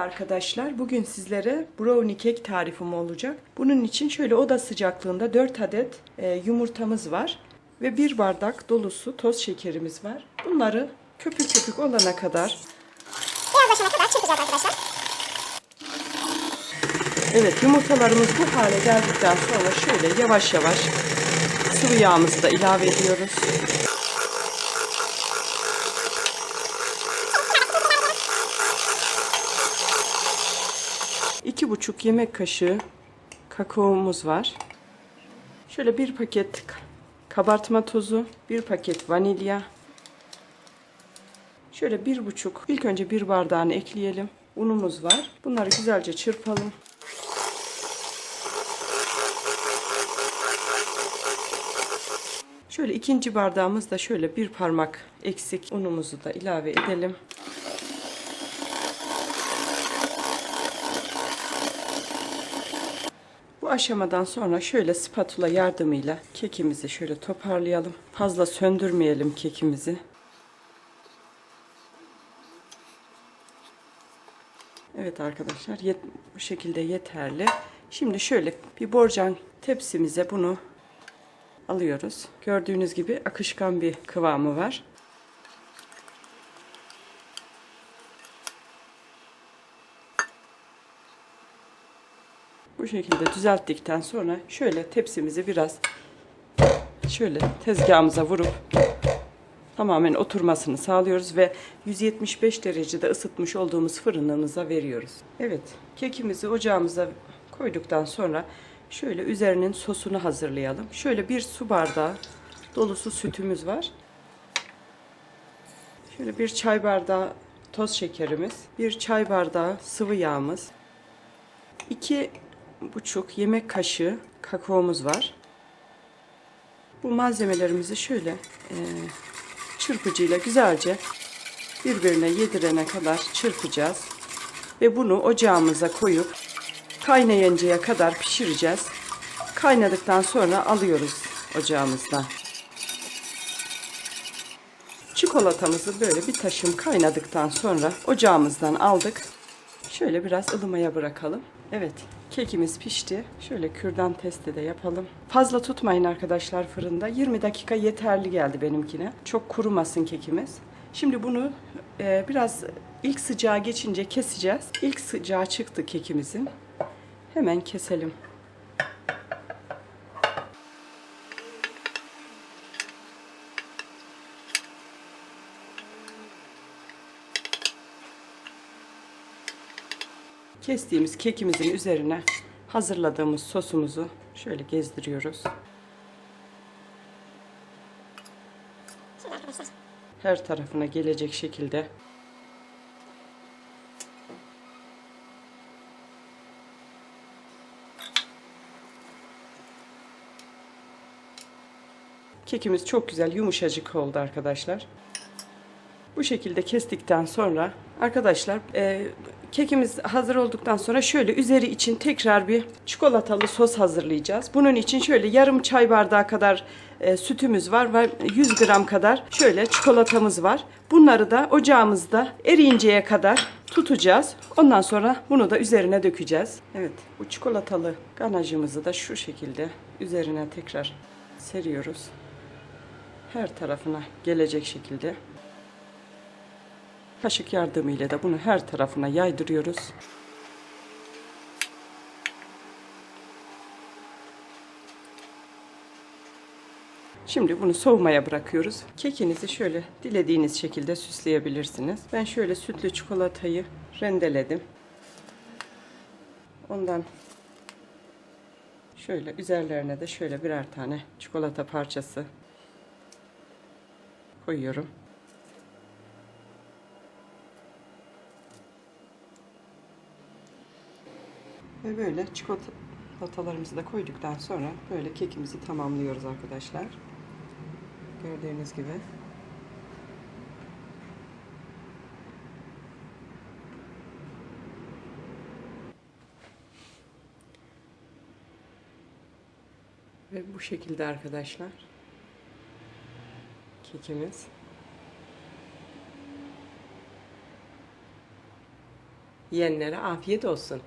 Arkadaşlar bugün sizlere brownie kek tarifim olacak. Bunun için şöyle oda sıcaklığında 4 adet e, yumurtamız var ve bir bardak dolusu toz şekerimiz var. Bunları köpük köpük olana kadar Beyazlaşana kadar çırpacağız arkadaşlar. Evet yumurtalarımız bu hale geldikten sonra şöyle yavaş yavaş sıvı yağımızı da ilave ediyoruz. İki buçuk yemek kaşığı kakaomuz var. Şöyle bir paket kabartma tozu, bir paket vanilya. Şöyle bir buçuk, ilk önce bir bardağını ekleyelim. Unumuz var. Bunları güzelce çırpalım. Şöyle ikinci bardağımızda şöyle bir parmak eksik unumuzu da ilave edelim. Aşamadan sonra şöyle spatula yardımıyla kekimizi şöyle toparlayalım. Fazla söndürmeyelim kekimizi. Evet arkadaşlar yet- bu şekilde yeterli. Şimdi şöyle bir borcam tepsimize bunu alıyoruz. Gördüğünüz gibi akışkan bir kıvamı var. Bu şekilde düzelttikten sonra şöyle tepsimizi biraz şöyle tezgahımıza vurup tamamen oturmasını sağlıyoruz ve 175 derecede ısıtmış olduğumuz fırınımıza veriyoruz. Evet, kekimizi ocağımıza koyduktan sonra şöyle üzerinin sosunu hazırlayalım. Şöyle bir su bardağı dolusu sütümüz var. Şöyle bir çay bardağı toz şekerimiz, bir çay bardağı sıvı yağımız, iki buçuk yemek kaşığı kakaomuz var. Bu malzemelerimizi şöyle e, çırpıcıyla güzelce birbirine yedirene kadar çırpacağız. Ve bunu ocağımıza koyup kaynayıncaya kadar pişireceğiz. Kaynadıktan sonra alıyoruz ocağımızdan. Çikolatamızı böyle bir taşım kaynadıktan sonra ocağımızdan aldık. Şöyle biraz ılımaya bırakalım. Evet, kekimiz pişti. Şöyle kürdan testi de yapalım. Fazla tutmayın arkadaşlar fırında. 20 dakika yeterli geldi benimkine. Çok kurumasın kekimiz. Şimdi bunu e, biraz ilk sıcağı geçince keseceğiz. İlk sıcağı çıktı kekimizin. Hemen keselim. Kestiğimiz kekimizin üzerine hazırladığımız sosumuzu şöyle gezdiriyoruz. Her tarafına gelecek şekilde Kekimiz çok güzel yumuşacık oldu arkadaşlar. Bu şekilde kestikten sonra arkadaşlar e, kekimiz hazır olduktan sonra şöyle üzeri için tekrar bir çikolatalı sos hazırlayacağız. Bunun için şöyle yarım çay bardağı kadar e, sütümüz var ve 100 gram kadar şöyle çikolatamız var. Bunları da ocağımızda eriyinceye kadar tutacağız. Ondan sonra bunu da üzerine dökeceğiz. Evet bu çikolatalı ganajımızı da şu şekilde üzerine tekrar seriyoruz. Her tarafına gelecek şekilde. Kaşık yardımıyla da bunu her tarafına yaydırıyoruz. Şimdi bunu soğumaya bırakıyoruz. Kekinizi şöyle dilediğiniz şekilde süsleyebilirsiniz. Ben şöyle sütlü çikolatayı rendeledim. Ondan şöyle üzerlerine de şöyle birer tane çikolata parçası koyuyorum. Ve böyle çikolatalarımızı da koyduktan sonra böyle kekimizi tamamlıyoruz arkadaşlar. Gördüğünüz gibi. Ve bu şekilde arkadaşlar. Kekimiz. Yiyenlere afiyet olsun.